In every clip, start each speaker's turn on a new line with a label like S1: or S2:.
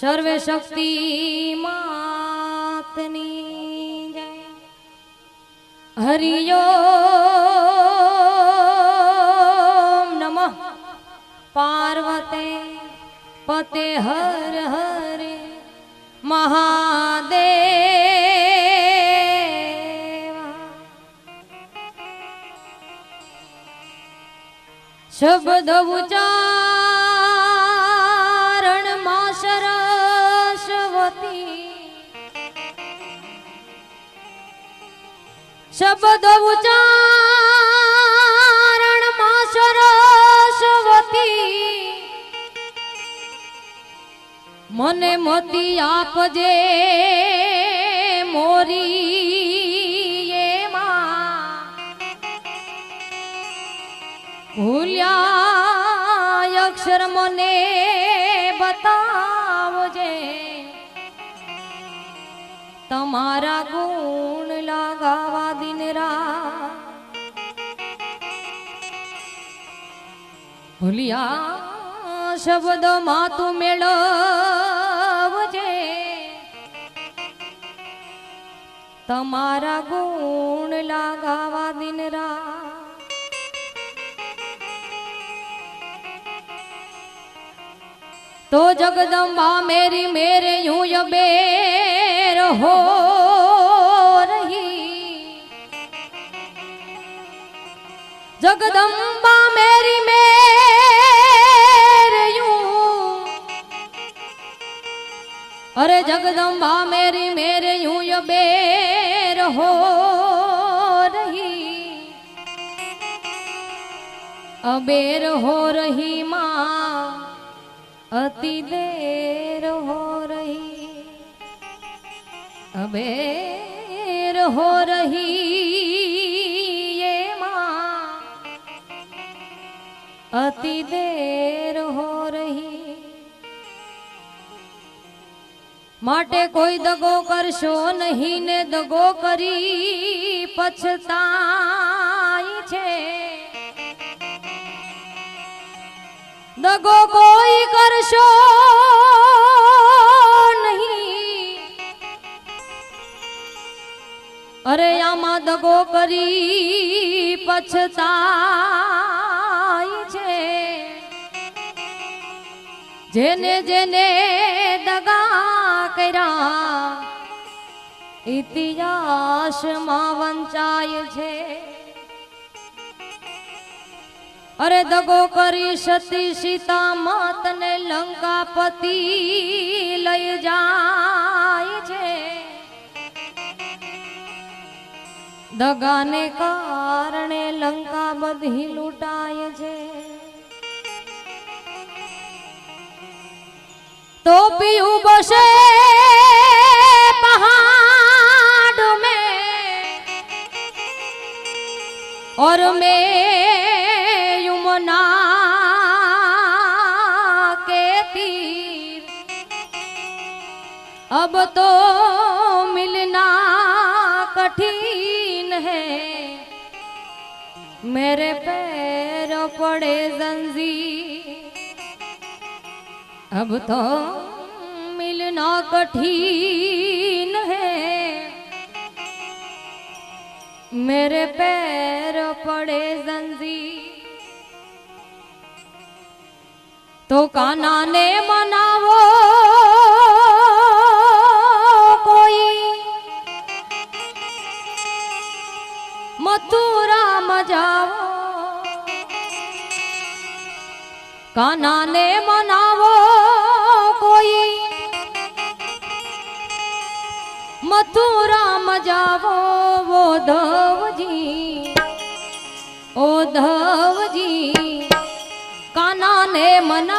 S1: सर्वे शक्ति मा हरियो नमः। पार्वते पते हर हर महादेव। शब्द उचा શબ્દ ઉચ્ચારણમાં સરસ્વતી મને મોતી આપજે મોરી ભૂલ્યા અક્ષર મને બતાવજે. તમારા ગુણ લગાવા ભૂલિયા શબ્દમાં તું મેળવજે. તમારા ગુણ લાગાવા દિન રા તો જગદંબા મેરી મેરે યું યબેર હો રહી. જગદંબા મેરી जगदम्बा मेरी मेरे यूं ये बेर हो रही अबेर हो रही माँ अति देर हो रही अबेर हो रही ये माँ अति देर માટે કોઈ દગો કરશો નહીં ને દગો કરી પછતાય છે. દગો કોઈ કરશો નહીં. અરે આમાં દગો કરી પછતાય છે. જેને જેને દગા કર્યા ઇતિહાસમાં વંચાય છે. અરે દગો કરી સતી સીતા માતને લંકાપતિ લઈ જાય છે. દગાને કારણે લંકા બધી લૂંટાય છે. টোপিউ বসে पहाड़ में। और मैं यमुना के तीर। अब तो मिलना कठिन है। मेरे पैर पड़े जंजीर। अब तो मिलना कठिन है मेरे पैर पड़े जंजीर तो काना ने मनावो कोई मथुरा मजावो કનાને મનાવો કોઈ. મથુરા મજાવો વો ધવજી ઓ ધવજી કાનાને મના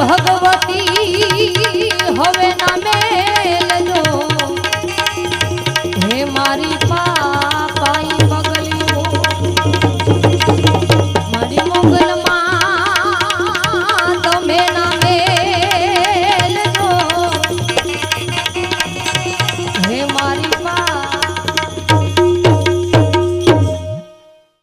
S1: ভগবতী হবে নামে